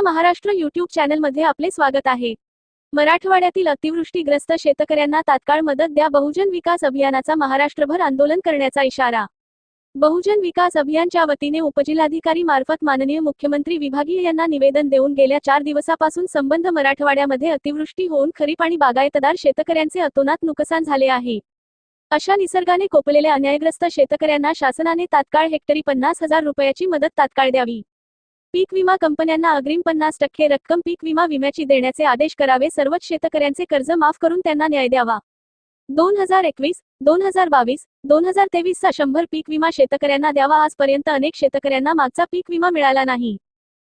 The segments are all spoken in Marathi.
महाराष्ट्र युट्यूब चॅनलमध्ये आपले स्वागत आहे. मराठवाड्यातील अतिवृष्टीग्रस्त शेतकऱ्यांना तात्काळ मदत द्या. बहुजन विकास अभियानाचा महाराष्ट्रभर आंदोलन करण्याचा इशारा. बहुजन विकास अभियानच्या वतीने उपजिल्हाधिकारी मार्फत माननीय मुख्यमंत्री विभागीय यांना निवेदन देऊन गेल्या चार दिवसापासून संबंध मराठवाड्यामध्ये अतिवृष्टी होऊन खरीप आणि बागायतदार शेतकऱ्यांचे अतोनात नुकसान झाले आहे. अशा निसर्गाने कोपलेल्या अन्यायग्रस्त शेतकऱ्यांना शासनाने तात्काळ हेक्टरी पन्नास हजार रुपयाची मदत तात्काळ द्यावी. पीक विमा कंपन्यांना अग्रिम पन्नास टक्के रक्कम पीक विमा विम्याची देण्याचे आदेश करावे सर्वच शेतकऱ्यांचे कर्ज माफ करून त्यांना न्याय द्यावा. दोन हजार एकवीस दोन हजार बावीस दोन हजार तेवीसचा शंभर पीक विमा शेतकऱ्यांना द्यावा आजपर्यंत अनेक शेतकऱ्यांना मागचा पीक विमा मिळाला नाही.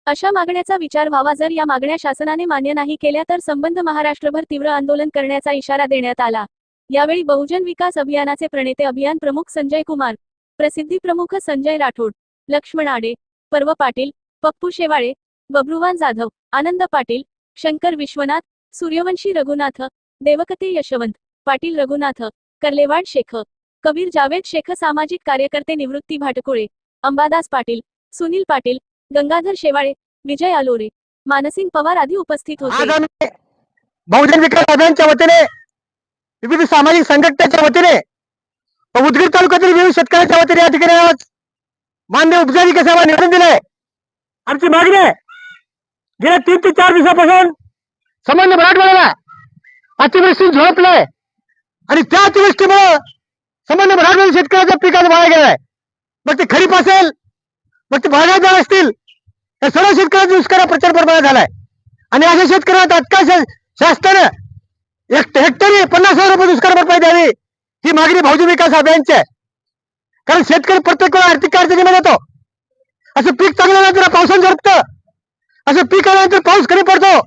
अशा मागण्याचा विचार व्हावा जर या मागण्या शासनाने मान्य नाही केल्या तर संबंध महाराष्ट्रभर तीव्र आंदोलन करण्याचा इशारा देण्यात आला. यावेळी बहुजन विकास अभियानाचे प्रणेते अभियान प्रमुख संजय कुमार प्रसिद्धी प्रमुख संजय राठोड लक्ष्मण आडे पर्व पाटील पप्पू शेवाळे बब्रुवान जाधव आनंद पाटील शंकर विश्वनाथ सूर्यवंशी रघुनाथ देवकते यशवंत पाटील रघुनाथ कर्लेवाड शेख कबीर जावेद शेख सामाजिक कार्यकर्ते निवृत्ती भाटकुळे अंबादास पाटील सुनील पाटील गंगाधर शेवाळे विजय आलोरे मानसिंग पवार आदी उपस्थित होते. बहुजन विकास अभियानच्या वतीने विविध सामाजिक संघटनेच्या वतीने उदगीर तालुक्यातील विविध शेतकऱ्यांच्या वतीने या ठिकाणी आज मान्य उपजाधिकारी साहेबांनी निवेदन दिलंय आमची मागणी आहे. गेल्या तीन ते चार दिवसापासून संबंध मराठवाड्याला अतिवृष्टी झोपलंय आणि त्या अतिवृष्टीमुळे संबंध मराठवाड्या शेतकऱ्याच्या पिकाचा वाया गेलाय. मग ते खरीप असेल मग ते बागायतदार असतील या सर्व शेतकऱ्यांचा दुष्काळ प्रचार बरबाद झालाय. आणि अशा शेतकऱ्यांना तात्काळ शासनानं एक हेक्टरी पन्नास हजार रुपये दुष्काळ भरपाई द्यावी. ही मागणी भाऊजी विकास अभियानची आहे. कारण शेतकरी प्रत्येक वेळा आर्थिक अडचणीमध्ये येतो. असं पीक चांगलं पावसानं झडपतं. असं पीक आल्यानंतर पाऊस कमी पडतो.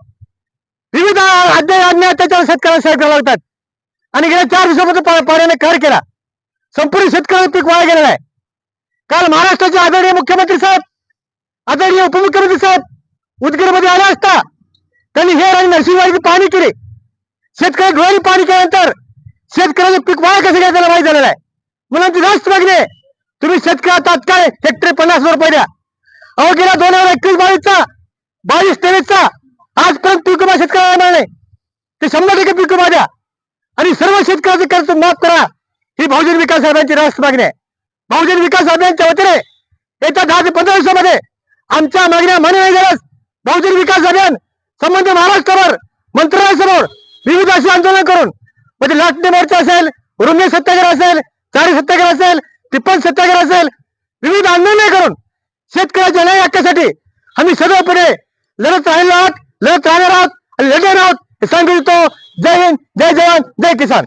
विविध अध्याय अन्याय त्याच्यावर शेतकऱ्यांना सहन लागतात. आणि गेल्या चार दिवसापासून पाण्याने कहर केला. संपूर्ण शेतकऱ्याचं पीक वाया गेलेलं आहे. काल महाराष्ट्राचे आदरणीय मुख्यमंत्री साहेब आदरणीय उपमुख्यमंत्री साहेब उदगीरमध्ये आले असता त्यांनी हे आणि नरसिंहवाडीची पाहणी केली. शेतकरी डोळ्याने पाणी केल्यानंतर शेतकऱ्याचं पीक वाया कसं काय त्याला माहिती झालेलं आहे. मुलांची जास्त मागणी तुम्ही शेतकऱ्या तात्काळ हेक्टरी पन्नास हजार रुपये द्या. अहो गेल्या दोन हजार एकवीस बावीसचा बावीस तेवीसचा आजपर्यंत पीक विमा शेतकऱ्याला मिळाले ते शंभर टक्के पीक विमा द्या. आणि सर्व शेतकऱ्याचे कर्ज माफ करा. ही बहुजन विकास साहेबांची राष्ट्र मागणी आहे. बहुजन विकास अभियानच्या वतीने येत्या दहा ते पंधरा दिवसामध्ये आमच्या मागण्या मान्य नाही झाल्यास बहुजन विकास अभियान संबंध महाराष्ट्रावर मंत्रालयासमोर विविध असे आंदोलन करून म्हणजे लाटणे मोर्चा असेल रुग्ण सत्याग्रह असेल चारी सत्याग्रह असेल टिप्पण सत्याग्रह असेल विविध आंदोलन करून शेतकऱ्याच्या न्याय हक्कासाठी आम्ही सदैवपणे लढत राहिलो आहोत लढत राहणार आहोत आणि लढणार आहोत. हे सांगू इच्छितो जय हिंद जय जवान जय किसान.